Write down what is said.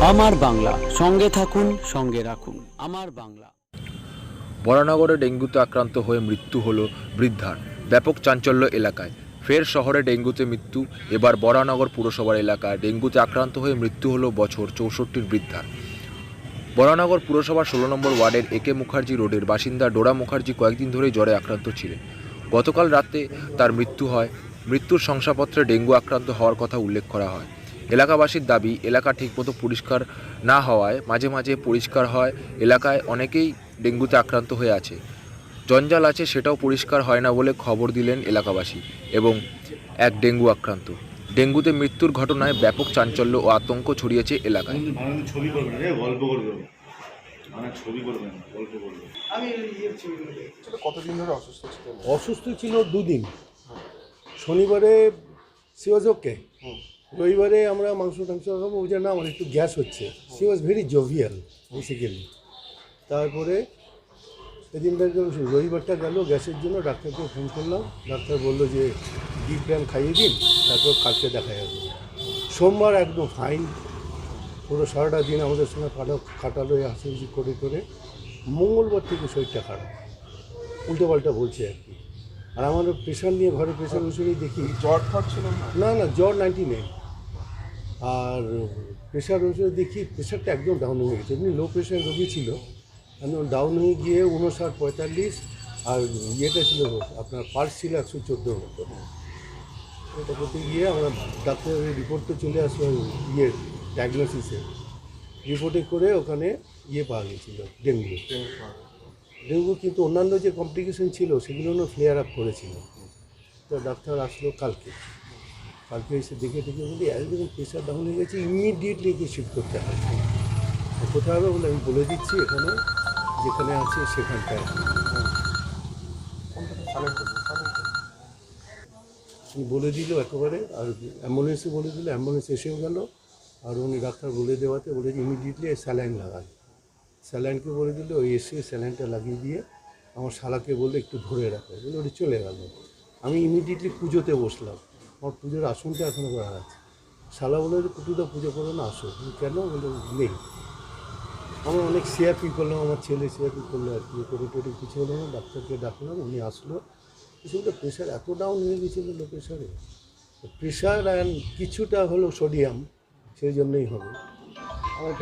আমার বাংলা। সঙ্গে থাকুন, সঙ্গে রাখুন। আমার বাংলা। বরানগরে ডেঙ্গুতে আক্রান্ত হয়ে মৃত্যু হলো বৃদ্ধার। ব্যাপক চাঞ্চল্য এলাকায়। ফের শহরে ডেঙ্গুতে মৃত্যু, এবার বরানগর পুরসভার এলাকায় ডেঙ্গুতে আক্রান্ত হয়ে মৃত্যু হলো বছর চৌষট্টির বৃদ্ধার। বরানগর পুরসভার ষোলো নম্বর ওয়ার্ডের এ কে মুখার্জি রোডের বাসিন্দা ডোরা মুখার্জি কয়েকদিন ধরেই জ্বরে আক্রান্ত ছিলেন। গতকাল রাতে তার মৃত্যু হয়। মৃত্যুর শংসাপত্রে ডেঙ্গু আক্রান্ত হওয়ার কথা উল্লেখ করা হয়। এলাকাবাসীর দাবি এলাকা ঠিকমতো পরিষ্কার না হওয়ায় মাঝে মাঝে পরিষ্কার হয়। এলাকায় অনেকেই ডেঙ্গুতে আক্রান্ত হয়ে আছে। জঞ্জাল আছে সেটাও পরিষ্কার হয় না বলে খবর দিলেন এলাকাবাসী এবং এক ডেঙ্গু আক্রান্ত। ডেঙ্গুতে মৃত্যুর ঘটনায় ব্যাপক চাঞ্চল্য ও আতঙ্ক ছড়িয়েছে এলাকায়। অসুস্থ ছিল? দুদিন। শনিবারে সি ওকে। রবিবারে আমরা মাংস টাংস খাব ওই জন্য আমার একটু গ্যাস হচ্ছে। She was very jovial basically তারপরে সেদিনটা গেল রবিবারটা গেল গ্যাসের জন্য ডাক্তারকে ফোন করলাম। ডাক্তার বলল যে ডি প্ল্যান খাইয়ে দিন তারপর কালকে দেখা যাবে। সোমবার একদম ফাইন পুরো সারাটা দিন আমাদের সঙ্গে কাটা কাটালো হাসি করে করে। মঙ্গলবার থেকে শরীরটা খারাপ। উল্টো পাল্টা বলছে আর কি। আর আমার প্রেশার নিয়ে ঘরে প্রেশার ওষুধই দেখি জ্বর ঠর ছিল না? না না জ্বর নাইনটি নেই আর প্রেশার ওষুধ দেখি প্রেশারটা একদম ডাউন হয়ে গেছে। এমনি লো প্রেশার রোগী ছিল। একদম ডাউন হয়ে গিয়ে উনষাট পঁয়তাল্লিশ আর ইয়েটা ছিল আপনার পার্স ছিল একশো চোদ্দোর মতো। ওটা করতে গিয়ে আমরা ডাক্তারের রিপোর্ট তো চলে আসলো ইয়ে ডায়াগনোসিসে রিপোর্টে করে ওখানে ইয়ে পাওয়া গেছিল ডেঙ্গু ডেঙ্গু কিন্তু অন্যান্য যে কমপ্লিকেশন ছিল, সেগুলো ফ্লেয়ার আপ করেছিল। তো ডাক্তার আসলো কালকে। কালকে এসে দেখে দেখে বলি একদম প্রেশার ডাউন হয়ে গেছে ইমিডিয়েটলি একে শিফট করতে হবে কোথায় হবে বলে আমি বলে দিচ্ছি এখানে, যেখানে আছে সেখানটায়। উনি বলে দিল একেবারে, আর অ্যাম্বুলেন্সে বলে দিল অ্যাম্বুলেন্স এসেও গেল, আর উনি ডাক্তার বলে দেওয়াতে বলে ইমিডিয়েটলি স্যালাইন লাগান। স্যালাইনকে বলে দিল, ওই এসে স্যালাইনটা লাগিয়ে দিয়ে আমার শালাকে বললে একটু ধরে রাখো। বলে ওটি চলে গেল। আমি ইমিডিয়েটলি পুজোতে বসলাম। আমার পুজোর আসনটা এখনও করা আছে। শালা বলে কুটুদা পুজো করো না আসো। কেন? বলে নেই। আমার অনেক সিআরপি করলাম আমার ছেলে সিআরপি করল আর কি। করে টোরে কিছু হলো না ডাক্তারকে ডাকলাম উনি আসলো। কিছুটা প্রেশার এত ডাউন হয়ে গেছিল লো প্রেশারে প্রেশার অ্যান্ড কিছুটা হলো সোডিয়াম সেই জন্যই হবে। আমার